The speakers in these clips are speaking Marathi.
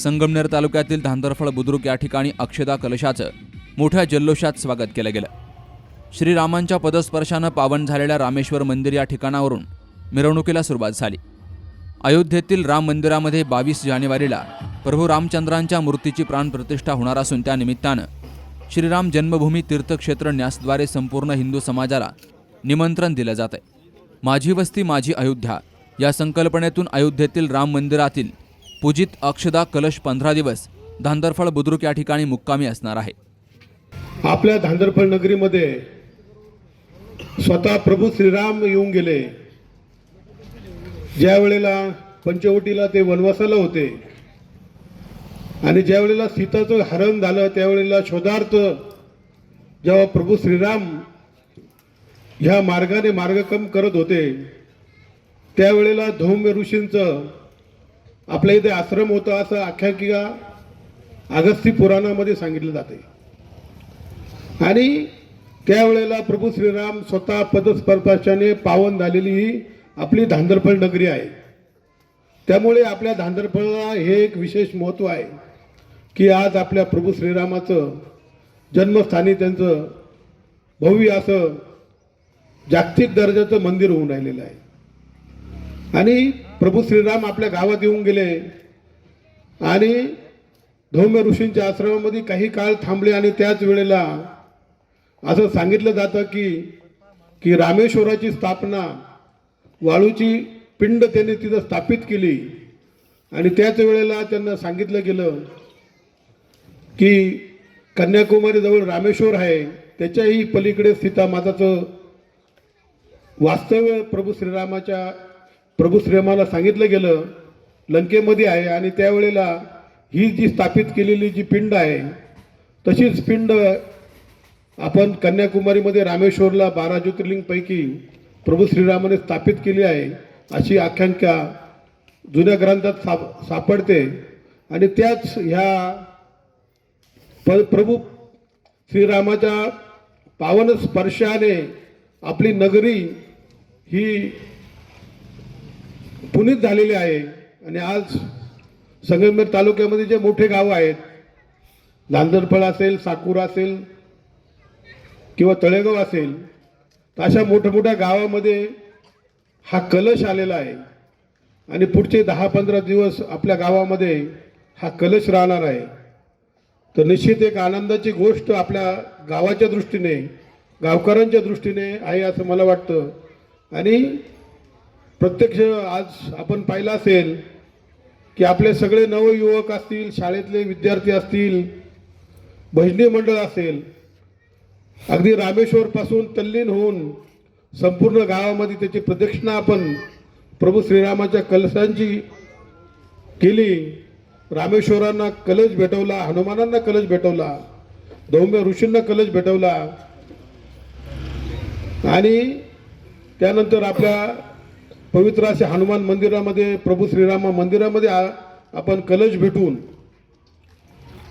संगमनेर तालुक्यातील धांदरफळ बुद्रुक या ठिकाणी अक्षदा कलशाचं मोठ्या जल्लोषात स्वागत केलं गेलं. श्रीरामांच्या पदस्पर्शानं पावन झालेल्या रामेश्वर मंदिर या ठिकाणावरून मिरवणुकीला सुरुवात झाली. अयोध्येतील राम मंदिरामध्ये बावीस जानेवारीला प्रभू रामचंद्रांच्या मूर्तीची प्राणप्रतिष्ठा होणार असून त्या निमित्तानं श्रीराम जन्मभूमी तीर्थक्षेत्र न्यासद्वारे संपूर्ण हिंदू समाजाला निमंत्रण दिलं जात आहे माझी वस्ती माझी अयोध्या या संकल्पनेतून अयोध्येतील राम मंदिरातील पूजित अक्षदा कलश पंधरा दिवस धांदरफळ बुद्रुक या ठिकाणी मुक्कामी असणार आहे. आपल्या धांदरफळ नगरीमध्ये स्वतः प्रभू श्रीराम येऊन गेले. ज्या वेळेला पंचवटीला ते वनवासाला होते आणि ज्या वेळेला सीताचं हरण झालं त्यावेळेला शोधार्थ जेव्हा प्रभू श्रीराम ह्या मार्गाने मार्गक्रम करत होते त्यावेळेला धौम्य ऋषींचं आपल्या इथे आश्रम होता असं आख्यायिका अगस्ती पुराणामध्ये सांगितलं जाते. आणि त्यावेळेला प्रभू श्रीराम स्वतः पदस्पर्शाने पावन झालेली ही आपली धांदरफळ नगरी आहे. त्यामुळे आपल्या धांदरफळला हे एक विशेष महत्त्व आहे की आज आपल्या प्रभू श्रीरामाचं जन्मस्थानी त्यांचं भव्य असं जागतिक दर्जाचं मंदिर होऊन राहिलेलं आहे. आणि प्रभू श्रीराम आपल्या गावात येऊन गेले. आणि धौम्य ऋषींच्या आश्रमामध्ये काही काळ थांबले आणि त्याच वेळेला असं सांगितलं जातं की की रामेश्वराची स्थापना वाळूची पिंड त्यांनी तिथं स्थापित केली. आणि त्याच वेळेला त्यांना सांगितलं गेलं की कन्याकुमारीजवळ रामेश्वर आहे. त्याच्याही पलीकडे सीतामाताचं वास्तव्य प्रभू श्रीरामाच्या प्रभू श्रीरामाला सांगितलं गेलं लंकेमध्ये आहे आणि त्यावेळेला ही जी स्थापित केलेली जी पिंड आहे तशीच पिंड आपण कन्याकुमारीमध्ये रामेश्वरला बारा ज्योतिर्लिंगपैकी प्रभू श्रीरामाने स्थापित केली आहे अशी आख्यांका जुन्या ग्रंथात साप सापडते. आणि त्याच ह्या प प्रभू श्रीरामाच्या पावन स्पर्शाने आपली नगरी ही पुनीत झालेली आहे. आणि आज संगमनेर तालुक्यामध्ये जे मोठे गावं आहेत लांजरफळ असेल साकूर असेल किंवा तळेगाव असेल तर अशा मोठ्या मोठ्या गावामध्ये हा कलश आलेला आहे. आणि पुढचे दहा पंधरा दिवस आपल्या गावामध्ये हा कलश राहणार आहे. तर निश्चित एक आनंदाची गोष्ट आपल्या गावाच्या दृष्टीने गावकऱ्यांच्या दृष्टीने आहे असं मला वाटतं. आणि प्रत्यक्ष आज आपण पाहिलं असेल की आपले सगळे नवयुवक असतील शाळेतले विद्यार्थी असतील भजनी मंडळ असेल अगदी रामेश्वरपासून तल्लीन होऊन संपूर्ण गावामध्ये त्याची प्रदक्षिणा आपण प्रभू श्रीरामाच्या कलशांची केली. रामेश्वरांना कलश भेटवला हनुमानांना कलश भेटवला धौम्य ऋषींना कलश भेटवला. आणि त्यानंतर आपल्या पवित्र असे हनुमान मंदिरामध्ये प्रभू श्रीरामा मंदिरामध्ये आपण कलश भेटून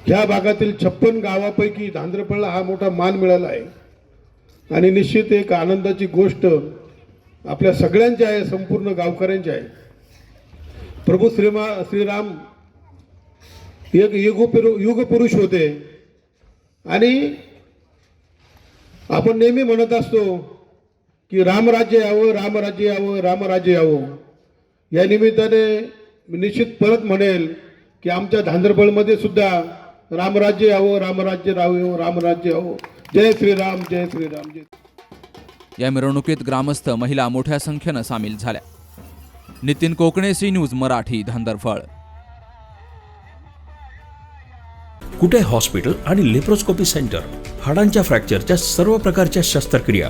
ह्या भागातील छप्पन गावापैकी धांद्रपळला हा मोठा मान मिळाला आहे. आणि निश्चित एक आनंदाची गोष्ट आपल्या सगळ्यांची आहे संपूर्ण गावकऱ्यांची आहे. प्रभू श्रीमा श्रीराम एक युगपुरु युगपुरुष होते. आणि आपण नेहमी म्हणत असतो की रामराज्य यावं रामराज्य यावं रामराज्य यावं. या निमित्ताने मी निश्चित परत म्हणेल की आमच्या धांदरबळमध्ये सुद्धा रामराज्य यावं रामराज्य राहावं रामराज्य यावं जय श्रीराम जय श्रीराम जय या मिरवणुकीत ग्रामस्थ महिला मोठ्या संख्येनं सामील झाल्या. Nitin Kokane C news Marathi Dhandarphal. कुठे हॉस्पिटल आणि लेप्रोस्कोपी सेंटर? हाडांच्या फ्रॅक्चरच्या सर्व प्रकारच्या शस्त्रक्रिया.